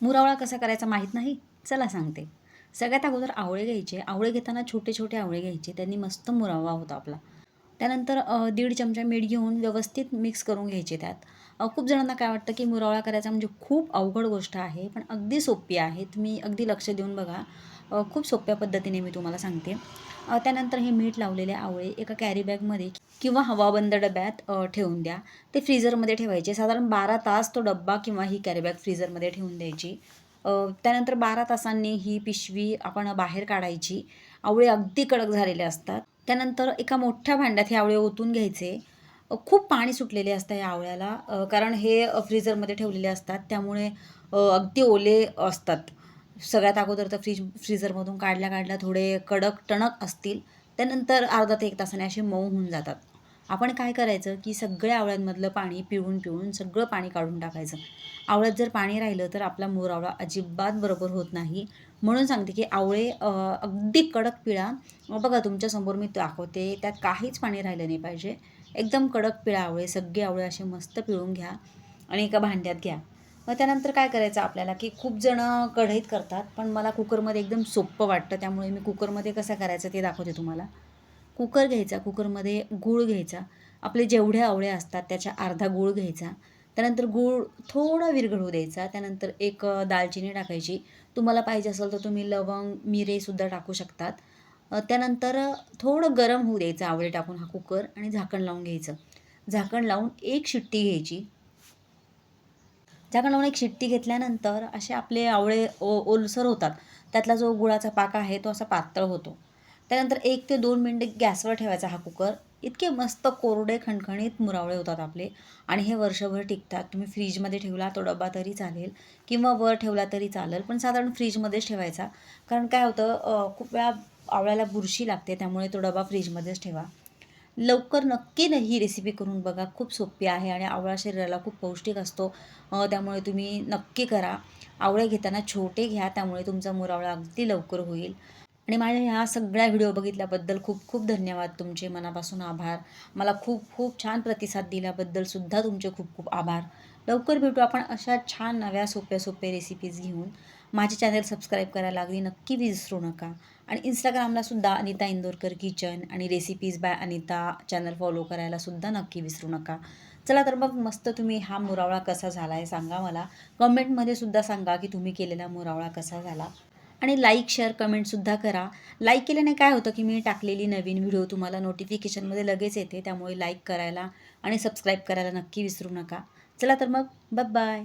मुरावळा कसा करायचा माहीत नाही? चला सांगते. सगळ्यात अगोदर आवळे घ्यायचे. आवळे घेताना छोटे छोटे आवळे घ्यायचे. त्यांनी मस्त मुरावळा होता आपला. त्यानंतर दीड चमचा मीठ घेऊन व्यवस्थित मिक्स करून घ्यायचे त्यात. खूप जणांना काय वाटतं की मुरावळा करायचा म्हणजे खूप अवघड गोष्ट आहे पण अगदी सोपी आहे. तुम्ही अगदी लक्ष देऊन बघा. खूप सोप्या पद्धतीने मी तुम्हाला सांगते. त्यानंतर हे मीठ लावलेले आवळे एका कॅरी बॅगमध्ये किंवा हवाबंद डब्यात ठेवून द्या. ते फ्रीजरमध्ये ठेवायचे. साधारण बारा तास तो डब्बा किंवा ही कॅरी बॅग ठेवून द्यायची. त्यानंतर बारा तासांनी ही पिशवी आपण बाहेर काढायची. आवळे अगदी कडक झालेले असतात. त्यानंतर एका मोठ्या भांड्यात हे आवळे ओतून घ्यायचे. खूप पाणी सुटलेले असतं या आवळ्याला. कारण हे फ्रीजरमध्ये ठेवलेले असतात. त्यामुळे अगदी ओले असतात. सगळ्यात अगोदर तर फ्रीज फ्रीझरमधून काढल्या काढल्या थोडे कडक टणक असतील त्यानंतर अर्धा ते एक तासाने असे मऊ होऊन जातात. आपण काय करायचं की सगळ्या आवळ्यांमधलं पाणी पिळून पिळून सगळं पाणी काढून टाकायचं. आवळ्यात जर पाणी राहिलं तर आपला मोर आवळा अजिबात बरोबर होत नाही. म्हणून सांगते की आवळे अगदी कडक पिळा. बघा तुमच्यासमोर मी दाखवते त्यात काहीच पाणी राहिलं नाही पाहिजे. एकदम कडक पिळा आवळे सगळे आवळे असे मस्त पिळून घ्या आणि एका भांड्यात घ्या. मग त्यानंतर काय करायचं आपल्याला की खूप जणं कढईत करतात पण मला कुकरमध्ये एकदम सोपं वाटतं त्यामुळे मी कुकरमध्ये कसं करायचं ते दाखवते तुम्हाला. कुकर घ्यायचा कुकरमध्ये गूळ घ्यायचा. आपले जेवढे आवळे असतात त्याच्या अर्धा गूळ घ्यायचा. त्यानंतर गूळ थोडा विरघळू द्यायचा. त्यानंतर एक दालचिनी टाकायची. तुम्हाला पाहिजे असेल तर तुम्ही लवंग मिरेसुद्धा टाकू शकतात. त्यानंतर थोडं गरम होऊ द्यायचं आवळे टाकून हा कुकर आणि झाकण लावून घ्यायचं. झाकण लावून एक शिट्टी घ्यायची. त्याकडून एक शिट्टी घेतल्यानंतर असे आपले आवळे ओ ओलसर होतात. त्यातला जो गुळाचा पाक आहे तो असा पातळ होतो. त्यानंतर एक ते दोन मिनटं गॅसवर ठेवायचा हा कुकर. इतके मस्त कोरडे खणखणीत मुरावळे होतात आपले. आणि हे वर्षभर टिकतात. तुम्ही फ्रीजमध्ये ठेवला तो डबा तरी चालेल. किंवा वर ठेवला तरी चालेल. पण साधारण फ्रीजमध्येच ठेवायचा. कारण काय होतं खूप वेळा आवळ्याला बुरशी लागते. त्यामुळे तो डबा फ्रीजमध्येच ठेवा. लवकर नक्की न ही रेसिपी करून बघा. खूप सोपी आहे आणि आवळा शरीराला खूप पौष्टिक असतो. त्यामुळे तुम्ही नक्की करा. आवळे घेताना छोटे घ्या. त्यामुळे तुमचा मुरावळा अगदी लवकर होईल. आणि माझ्या ह्या सगळ्या व्हिडिओ बघितल्याबद्दल खूप खूप धन्यवाद. तुमचे मनापासून आभार. मला खूप खूप छान प्रतिसाद दिल्याबद्दल सुद्धा तुमचे खूप खूप आभार. लवकर भेटू आपण अशा छान नव्या सोप्या सोप्या रेसिपीज घेऊन. माझे चॅनल सबस्क्राईब करायला अगदी नक्की विसरू नका. आणि इंस्टाग्रामला सुद्धा अनिता इंदोरकर किचन आणि recipes by Anita channel follow करायला सुद्धा नक्की विसरू नका. चला तर मग मस्त तुम्ही हा मुरावळा कसा झाला आहे सांगा मला. कमेंटमध्ये सुद्धा सांगा की तुम्ही केलेला मुरावळा कसा झाला. आणि लाईक शेअर कमेंटसुद्धा करा. लाईक केल्याने काय होतं की मी टाकलेली नवीन व्हिडिओ तुम्हाला नोटिफिकेशनमध्ये लगेच येते. त्यामुळे लाईक करायला आणि सबस्क्राईब करायला नक्की विसरू नका. चला तर मग बाय